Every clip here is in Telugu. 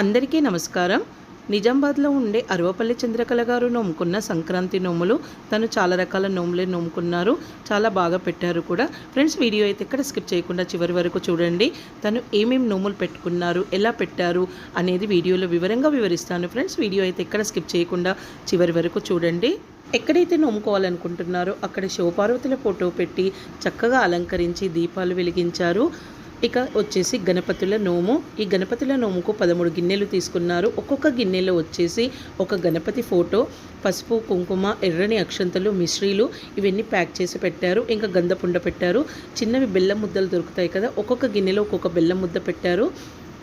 అందరికీ నమస్కారం. నిజామాబాద్లో ఉండే అరవపల్లి చంద్రకళ గారు నోముకున్న సంక్రాంతి నోములు తను చాలా రకాల నోములే నోముకున్నారు. చాలా బాగా పెట్టారు కూడా. ఫ్రెండ్స్ వీడియో అయితే ఇక్కడ స్కిప్ చేయకుండా చివరి వరకు చూడండి. తను ఏమేమి నోములు పెట్టుకున్నారు ఎలా పెట్టారు అనేది వీడియోలో వివరంగా వివరిస్తాను. ఫ్రెండ్స్ వీడియో అయితే ఇక్కడ స్కిప్ చేయకుండా చివరి వరకు చూడండి. ఎక్కడైతే నోముకోవాలనుకుంటున్నారో అక్కడ శివపార్వతుల ఫోటో పెట్టి చక్కగా అలంకరించి దీపాలు వెలిగించారు. ఇక వచ్చేసి గణపతుల నోము. ఈ గణపతుల నోముకు పదమూడు గిన్నెలు తీసుకున్నారు. ఒక్కొక్క గిన్నెలో వచ్చేసి ఒక గణపతి ఫోటో పసుపు కుంకుమ ఎర్రని అక్షంతలు మిశ్రీలు ఇవన్నీ ప్యాక్ చేసి పెట్టారు. ఇంకా గంధపుండ పెట్టారు. చిన్నవి బెల్లం ముద్దలు దొరుకుతాయి కదా ఒక్కొక్క గిన్నెలో ఒక్కొక్క బెల్లం ముద్ద పెట్టారు.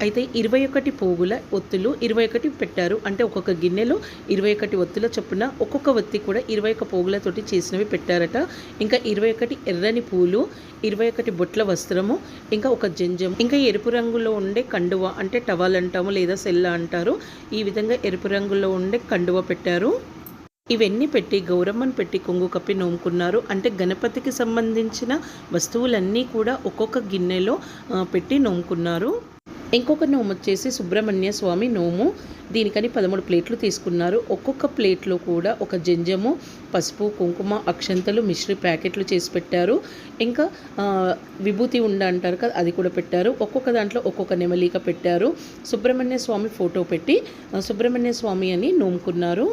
అయితే ఇరవై ఒకటి పోగుల ఒత్తులు ఇరవై ఒకటి పెట్టారు. అంటే ఒక్కొక్క గిన్నెలో ఇరవై ఒకటి ఒత్తుల చొప్పున ఒక్కొక్క ఒత్తి కూడా ఇరవై ఒక పోగులతోటి చేసినవి పెట్టారట. ఇంకా ఇరవై ఒకటి ఎర్రని పూలు ఇరవై ఒకటి బొట్ల వస్త్రము ఇంకా ఒక జంజం ఇంకా ఎరుపు రంగులో ఉండే కండువ అంటే టవల్ అంటాము లేదా సెల్ల అంటారు. ఈ విధంగా ఎరుపు రంగులో ఉండే కండువ పెట్టారు. ఇవన్నీ పెట్టి గౌరమ్మను పెట్టి కొంగు కప్పి నోముకున్నారు. అంటే గణపతికి సంబంధించిన వస్తువులన్నీ కూడా ఒక్కొక్క గిన్నెలో పెట్టి నోముకున్నారు. ఇంకొక నోము వచ్చేసి సుబ్రహ్మణ్య స్వామి నోము. దీనికని పదమూడు ప్లేట్లు తీసుకున్నారు. ఒక్కొక్క ప్లేట్లో కూడా ఒక జంజము పసుపు కుంకుమ అక్షంతలు మిశ్రి ప్యాకెట్లు చేసి పెట్టారు. ఇంకా విభూతి ఉండ అంటారు కదా అది కూడా పెట్టారు. ఒక్కొక్క దాంట్లో ఒక్కొక్క నెమలిక పెట్టారు. సుబ్రహ్మణ్య స్వామి ఫోటో పెట్టి సుబ్రహ్మణ్య స్వామి అని నోముకున్నారు.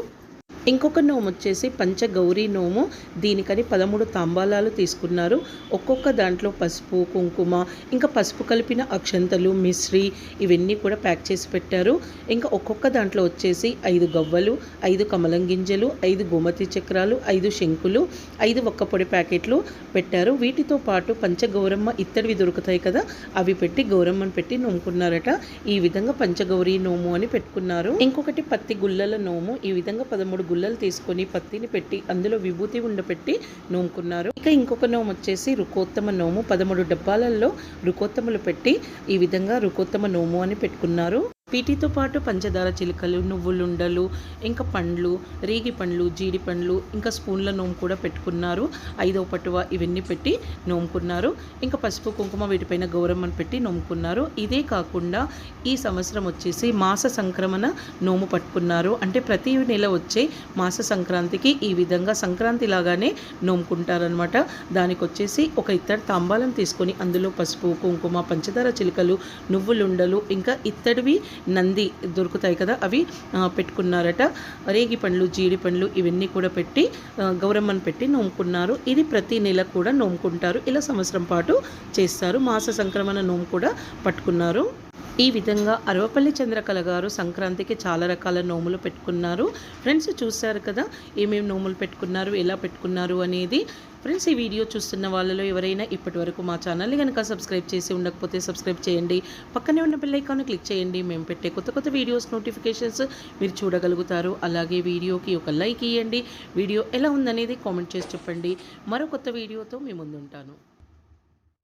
ఇంకొక నోము వచ్చేసి పంచగౌరీ నోము. దీనికని పదమూడు తాంబాలాలు తీసుకున్నారు. ఒక్కొక్క దాంట్లో పసుపు కుంకుమ ఇంకా పసుపు కలిపిన అక్షంతలు మిశ్రి ఇవన్నీ కూడా ప్యాక్ చేసి పెట్టారు. ఇంకా ఒక్కొక్క దాంట్లో వచ్చేసి ఐదు గవ్వలు ఐదు కమలం గింజలు ఐదు గోమతి చక్రాలు ఐదు శంకులు ఐదు ఒక్క పొడి ప్యాకెట్లు పెట్టారు. వీటితో పాటు పంచగౌరమ్మ ఇత్తడివి దొరుకుతాయి కదా అవి పెట్టి గౌరమ్మను పెట్టి నోముకున్నారట. ఈ విధంగా పంచగౌరీ నోము అని పెట్టుకున్నారు. ఇంకొకటి పత్తి గుల్లల నోము. ఈ విధంగా పదమూడు గుల్లలు తీసుకొని పత్తిని పెట్టి అందులో విభూతి ఉండపెట్టి నోముకున్నారు. ఇక ఇంకొక నోము వచ్చేసి రుకోత్తమ నోము. పదమూడు డబ్బాలలో రుకోత్తములు పెట్టి ఈ విధంగా రుకోత్తమ నోము అని పెట్టుకున్నారు. వీటితో పాటు పంచదార చిలుకలు నువ్వులుండలు ఇంకా పండ్లు రేగి పండ్లు జీడి పండ్లు ఇంకా స్పూన్ల నోము కూడా పెట్టుకున్నారు. ఐదో పటువ ఇవన్నీ పెట్టి నోముకున్నారు. ఇంకా పసుపు కుంకుమ వీటిపైన గౌరమ్మను పెట్టి నోముకున్నారు. ఇదే కాకుండా ఈ సంవత్సరం వచ్చేసి మాస సంక్రమణ నోము పట్టుకున్నారు. అంటే ప్రతి నెల వచ్చే మాస సంక్రాంతికి ఈ విధంగా సంక్రాంతి లాగానే నోముకుంటారనమాట దానికి వచ్చేసి ఒక ఇత్తడి తాంబాలం తీసుకొని అందులో పసుపు కుంకుమ పంచదార చిలుకలు నువ్వులుండలు ఇంకా ఇత్తడివి నంది దొరుకుతాయి కదా అవి ఆ, పెట్టుకున్నారట. రేగి పండ్లు జీడి పండ్లు ఇవన్నీ కూడా పెట్టి గౌరమ్మను పెట్టి నోముకున్నారు. ఇది ప్రతి నెల కూడా నోముకుంటారు. ఇలా సంవత్సరం పాటు చేస్తారు. మాస సంక్రమణ నోము కూడా పట్టుకున్నారు. ఈ విధంగా అరవపల్లి చంద్రకళ గారు సంక్రాంతికి చాలా రకాల నోములు పెట్టుకున్నారు. ఫ్రెండ్స్ చూశారు కదా ఏమేమి నోములు పెట్టుకున్నారు ఎలా పెట్టుకున్నారు అనేది. ఫ్రెండ్స్ ఈ వీడియో చూస్తున్న వాళ్ళలో ఎవరైనా ఇప్పటి వరకు మా ఛానల్ని కనుక సబ్స్క్రైబ్ చేసి ఉండకపోతే సబ్స్క్రైబ్ చేయండి. పక్కనే ఉన్న బెల్ క్లిక్ చేయండి. మేము పెట్టే కొత్త కొత్త వీడియోస్ నోటిఫికేషన్స్ మీరు చూడగలుగుతారు. అలాగే వీడియోకి ఒక లైక్ ఇవ్వండి వీడియో ఎలా ఉందనేది కామెంట్ చేసి చెప్పండి. మరో కొత్త వీడియోతో మీ ముందుంటాను.